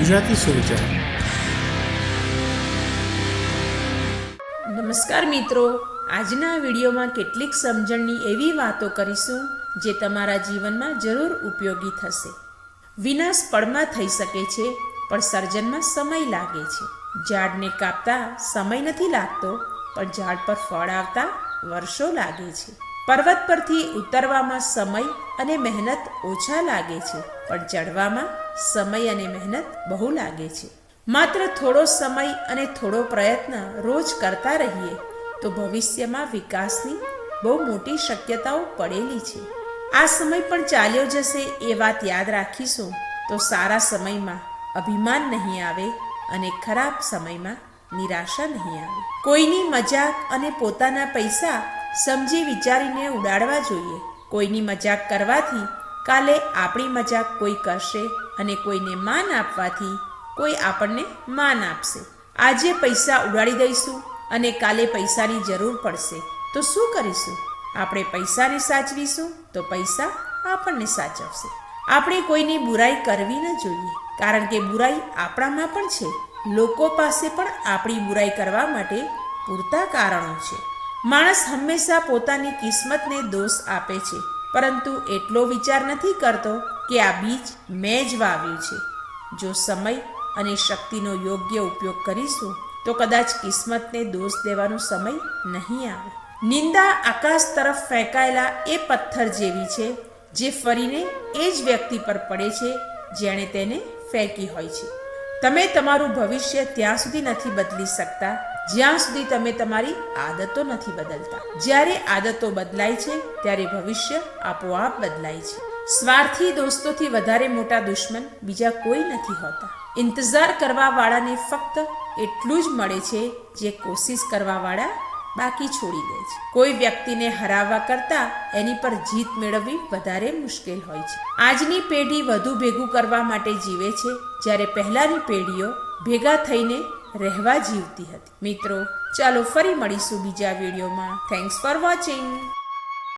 ગુજરાતી સુવિચાર નમસ્કાર મિત્રો, આજના વિડીયોમાં કેટલીક સમજણની એવી વાતો કરીશું જે તમારા જીવનમાં જરૂર ઉપયોગી થશે. વિનાશ પળમાં થઈ શકે છે, પણ સર્જનમાં સમય લાગે છે. ઝાડને કાપતા સમય નથી લાગતો, પણ ઝાડ પર ફળ આવતા વર્ષો લાગે છે. પર્વત પરથી ઉતરવામાં સમય અને મહેનત ઓછા લાગે છે. પણ ચડવામાં સમય અને મહેનત બહુ લાગે છે. માત્ર થોડો સમય અને થોડો પ્રયત્ન રોજ કરતા રહીએ તો ભવિષ્યમાં વિકાસની બહુ મોટી શક્યતાઓ પડેલી છે. આ સમય પણ ચાલ્યો જશે એ વાત યાદ રાખીશું તો સારા સમયમાં અભિમાન નહીં આવે અને ખરાબ સમયમાં નિરાશા નહીં આવે. કોઈની મજાક અને પોતાના પૈસા સમજી વિચારીને ઉડાડવા જોઈએ. કોઈની મજાક કરવાથી કાલે આપણી મજાક કોઈ કરશે અને કોઈને માન આપવાથી કોઈ આપણને માન આપશે. આજે પૈસા ઉડાડી દઈશું અને કાલે પૈસાની જરૂર પડશે. તો શું કરીશું? આપણે પૈસાને સાચવીશું તો પૈસા આપણને સાચવશે. આપણે કોઈની બુરાઈ કરવી ન જોઈએ, કારણ કે બુરાઈ આપણામાં પણ છે. લોકો પાસે પણ આપણી બુરાઈ કરવા માટે પૂરતા કારણો છે. માણસ હંમેશા પોતાની કિસ્મતને દોષ આપે છે. પરંતુ એટલો વિચાર નથી કરતો કે આ બીજ મેં જ વાવ્યું છે. જો સમય અને શક્તિનો યોગ્ય ઉપયોગ કરીશું, તો કદાચ કિસ્મતને દોષ દેવાનો સમય નહીં આવે. નિંદા આકાશ તરફ ફેંકાયેલા એ પથ્થર જેવી છે, જે ફરીને એ જ વ્યક્તિ પર પડે છે, જેણે તેને ફેંકી હોય છે. તમે તમારું ભવિષ્ય ત્યાં સુધી નથી બદલી શકતા. જ્યાં સુધી તમે તમારી આદતો નથી બદલતા. જ્યારે આદતો બદલાય છે, ત્યારે ભવિષ્ય આપોઆપ બદલાય છે. સ્વાર્થી દોસ્તોથી વધારે મોટા દુશ્મન બીજા કોઈ નથી હોતા. ઇંતજાર કરવા વાળાને ફક્ત એટલું જ મળે છે, જે કોશિશ કરવા વાળા બાકી છોડી દે છે. કોઈ વ્યક્તિને હરાવવા કરતા એની પર જીત મેળવવી વધારે મુશ્કેલ હોય છે. આજની પેઢી વધુ ભેગું કરવા માટે જીવે છે, જ્યારે પહેલાની પેઢીઓ ભેગા થઈને રહેવા જીવતી હતી. મિત્રો ચાલો ફરી મળીશું બીજા વિડીયોમાં. Thanks for watching